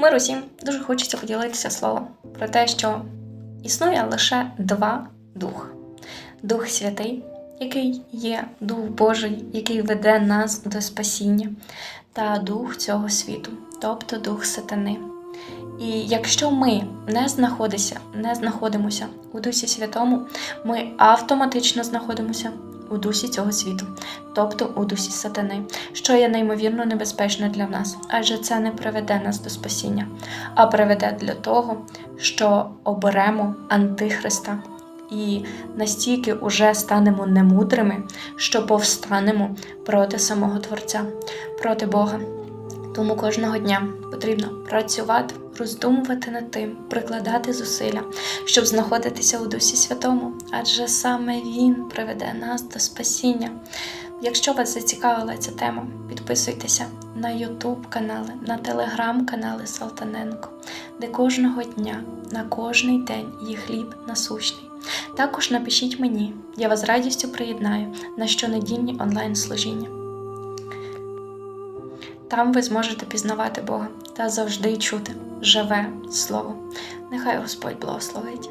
Мир усім дуже хочеться поділитися словом про те, що існує лише два дух: Дух Святий, який є Дух Божий, який веде нас до спасіння, та дух цього світу, тобто дух сатани. І якщо ми не знаходимося, не знаходимося у Дусі Святому, ми автоматично знаходимося у дусі цього світу, тобто у дусі сатани, що є неймовірно небезпечно для нас, адже це не приведе нас до спасіння, а приведе для того, що оберемо Антихриста і настільки уже станемо немудрими, що повстанемо проти самого Творця, проти Бога. Тому кожного дня потрібно працювати, роздумувати над тим, прикладати зусилля, щоб знаходитися у Дусі Святому, адже саме Він приведе нас до спасіння. Якщо вас зацікавила ця тема, підписуйтеся на YouTube канали, на телеграм канали Салтаненко, де кожного дня, на кожний день є хліб насущний. Також напишіть мені, я вас з радістю приєднаю на щонедільні онлайн-служіння. Там ви зможете пізнавати Бога та завжди чути живе Слово. Нехай Господь благословить.